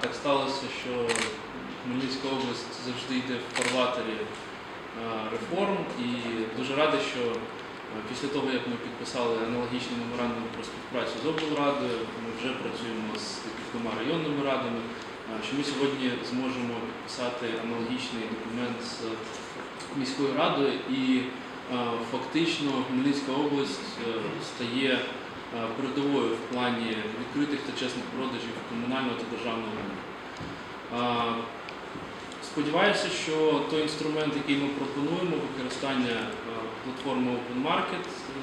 Так сталося, що Хмельницька область завжди йде в фарватері реформ. І дуже радий, що після того, як ми підписали аналогічний меморандум про співпрацю з облрадою, ми вже працюємо з декількома районними радами, що ми сьогодні зможемо підписати аналогічний документ з міською радою. І фактично Хмельницька область е, стає передовою в плані відкритих та чесних продажів комунального та державного майна. Е, Сподіваюся, що той інструмент, який ми пропонуємо, використання е, платформи Open Market е,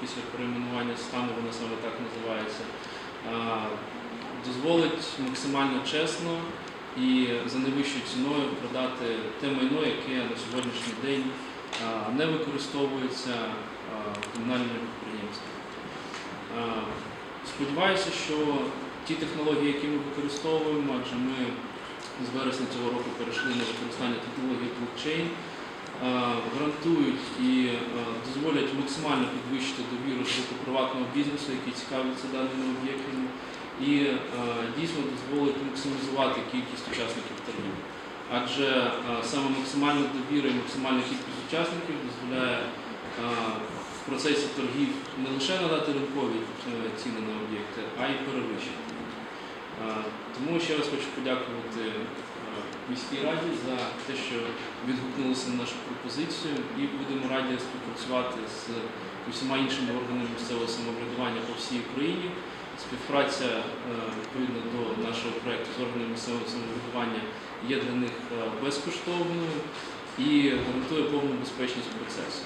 після перейменування стану, вона саме так називається, е, дозволить максимально чесно і за найвищою ціною продати те майно, яке на сьогоднішній день е, не використовується е, комунальними підприємствами. Сподіваюся, що ті технології, які ми використовуємо, адже ми з вересня цього року перейшли на використання технології блокчейн, е, гарантують і е, дозволять максимально підвищити довіру боку приватного бізнесу, який цікавиться даними об'єктами, і е, дійсно дозволить максимізувати кількість учасників торгівлі. Адже саме максимальна довіра і максимальна кількість учасників дозволяє процесі торгів не лише надати ринкові е, ціни на об'єкти, а й перевищити. Е, Тому ще раз хочу подякувати е, міській раді за те, що відгукнулися на нашу пропозицію, і будемо раді співпрацювати з усіма іншими органами місцевого самоврядування по всій Україні. Співпраця відповідно до нашого проекту з органами місцевого самоврядування є для них безкоштовною і гарантує повну безпечність процесу.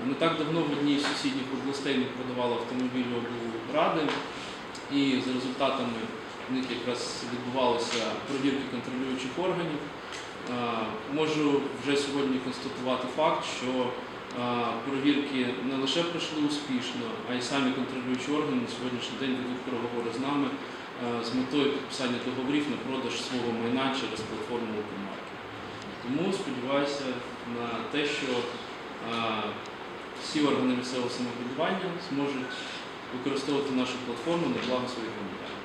Не так давно в одній з сусідніх областей ми продавали автомобілі облради, і за результатами в них якраз відбувалися перевірки контролюючих органів. Можу вже сьогодні констатувати факт, що перевірки не лише пройшли успішно, а й самі контролюючі органи на сьогоднішній день ведуть переговори з нами з метою підписання договорів на продаж свого майна через платформу OpenMarket. Тому сподіваюся на те, що всі органи місцевого самоврядування зможуть використовувати нашу платформу на благо своїх громадян.